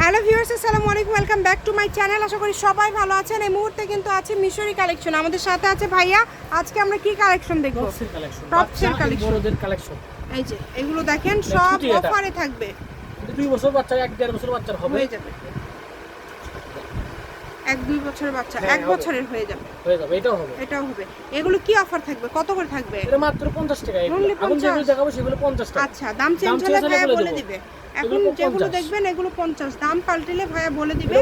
Hello viewers আসসালামু আলাইকুম welcome back to my channel. আশা করি সবাই ভালো আছেন। এই মুহূর্তে কিন্তু আছে মিশরি কালেকশন। আমাদের সাথে আছে ভাইয়া। আজকে আমরা কি কালেকশন দেখব? টপসের কালেকশন। বড়দের কালেকশন এই যে এগুলো দেখেন সব অফারে থাকবে। দুই বছর বাচ্চা এক দেড় বছর বাচ্চার হবে। হয়ে যাবে। এক দুই বছরের বাচ্চা হ্যাঁ, এক বছরের হয়ে যাবে। হয়ে যাবে এটাও হবে। এটাও হবে। এগুলো কি অফার থাকবে? কত করে থাকবে? এটা মাত্র পঞ্চাশ টাকা। এগুলো। যেগুলো দেখাবো সেগুলো পঞ্চাশ টাকা। আচ্ছা দাম চেঞ্জ হলে ভাইয়া বলে দিবে। এখন যেগুলো দেখবেন এগুলো পঞ্চাশ। দাম পাল্টিলে ভাইয়া বলে দিবে।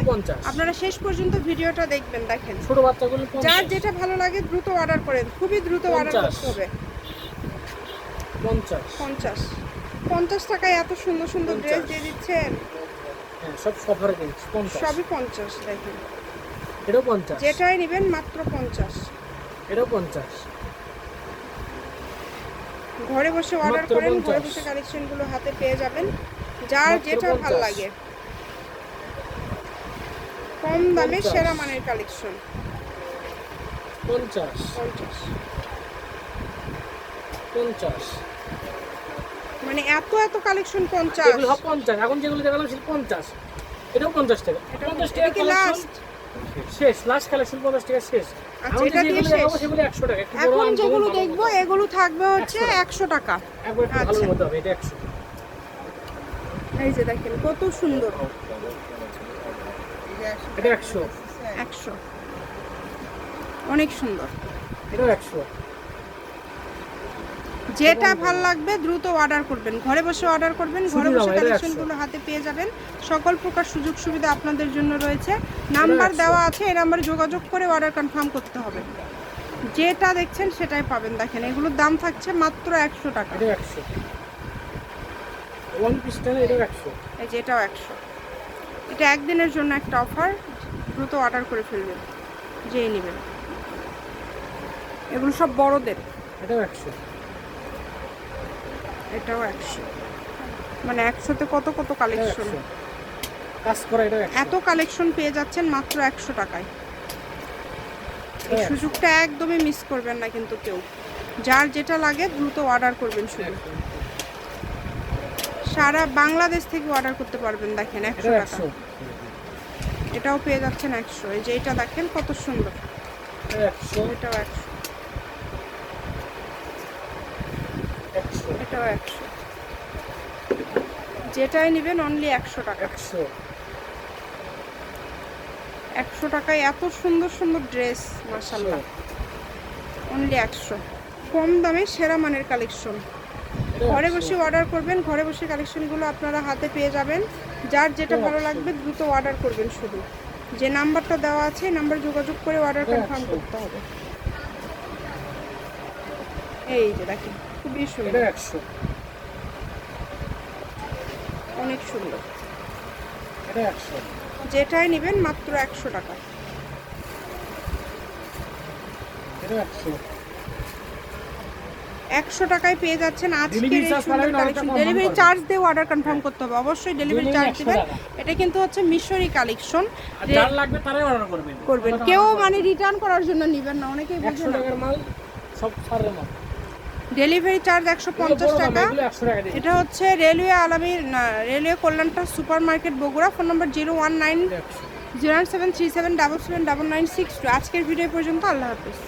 আপনারা শেষ পর্যন্ত ভিডিওটা দেখবেন দেখেন। ছোট বাচ্চাগুলো যার যেটা ভালো লাগে দ্রুত অর্ডার করেন। খুবই দ্রুত অর্ডার করতে হবে। পঞ্চাশ। পঞ্চাশ। পঞ্চাশ টাকায় এত সুন্দর সুন্দর ড্রেস দিয়ে দিচ্ছেন? হ্যাঁ সব সফারে সবই পঞ্চাশ দেখেন। এটাও পঞ্চাশ। যেটাই নেবেন মাত্র পঞ্চাশ। এটাও পঞ্চাশ। ঘরে বসে অর্ডার করেন ঘরে বসে কালেকশনগুলো হাতে পেয়ে যাবেন। যার যেটা ভালো লাগে। কম দামে সেরা মানের কালেকশন পঞ্চাশ। পঞ্চাশ। পঞ্চাশ। মানে এত এত কালেকশন পঞ্চাশ। এগুলো সব পঞ্চাশ। এখন যেগুলো দেখালাম সেটা পঞ্চাশ। এটাও পঞ্চাশ টাকা। পঞ্চাশ টাকা লাস্ট শেষ লাস্ট কালেকশন পঞ্চাশ টাকা শেষ। আচ্ছা, এটা দিয়ে শেষ। সেগুলো একশো টাকা এখন যেগুলো দেখব এগুলো থাকবে হচ্ছে 100 একশো টাকা। একবার ভালো মতো হবে এটা একশো। এই যে দেখেন কত সুন্দর। এটা 100 100 অনেক সুন্দর। এটা একশো। যেটা ভালো লাগবে দ্রুত অর্ডার করবেন। ঘরে বসে অর্ডার করবেন ঘরে বসে কালেকশনগুলো হাতে পেয়ে যাবেন। সকল প্রকার সুযোগ সুবিধা আপনাদের জন্য রয়েছে। নাম্বার দেওয়া আছে এই নাম্বারে যোগাযোগ করে অর্ডার কনফার্ম করতে হবে। যেটা দেখছেন সেটাই পাবেন। দেখেন এগুলোর দাম থাকছে মাত্র একশো টাকা। এই যে এটাও একশো। এটা একদিনের জন্য একটা অফার দ্রুত অর্ডার করে ফেলবেন। যেই নেবেন। এগুলো সব বড়দের। এটাও একশো। এটাও একশো। মানে একশোতে কত কত কালেকশন কাজ করা এত কালেকশন পেয়ে যাচ্ছেন মাত্র একশো টাকায়। এই সুযোগটা একদমই মিস করবেন না কিন্তু কেউ। যার যেটা লাগে দ্রুত অর্ডার করবেন শুধু। সারা বাংলাদেশ থেকে অর্ডার করতে পারবেন দেখেন একশো টাকা। এটাও পেয়ে যাচ্ছেন একশো। এই যে এটা দেখেন কত সুন্দর। এটাও একশো। এটাও একশো। যেটাই নেবেন অনলি একশো টাকা। একশো। একশো টাকায় এত সুন্দর সুন্দর ড্রেস মার্শাল্লাহ অনলি একশো। কম দামে সেরা মানের কালেকশন ঘরে বসে অর্ডার করবেন ঘরে বসে কালেকশনগুলো আপনারা হাতে পেয়ে যাবেন। যার যেটা ভালো লাগবে দ্রুত অর্ডার করবেন শুধু। যে নাম্বারটা দেওয়া আছে নাম্বার যোগাযোগ করে অর্ডার কনফার্ম করতে হবে। এই যে দেখেন। খুবই সুন্দর। একশো। অনেক সুন্দর। একশো। যেটাই নেবেন মাত্র একশো টাকা। একশো। একশো টাকায় পেয়ে যাচ্ছেন আজকের এই সুন্দর কালেকশন ডেলিভারি চার্জ দিয়ে অর্ডার কনফার্ম করতে হবে। অবশ্যই ডেলিভারি চার্জ 100 দিবেন। এটা কিন্তু হচ্ছে মিশরি কালেকশন যার লাগবে তারাই অর্ডার করবেন। করবেন। কেউ মানে রিটার্ন করার জন্য নেবেন না। অনেকেই বুঝে একশো টাকার মাল সব ছাড়ের মাল। ডেলিভারি চার্জ একশো পঞ্চাশ টাকা। এটা হচ্ছে রেলওয়ে আলামী railway কল্যাণটা super market Bogura. Phone number zero one nine zero zero seven three seven double seven double nine six two. আজকের ভিডিও পর্যন্ত আল্লাহ হাফিজ।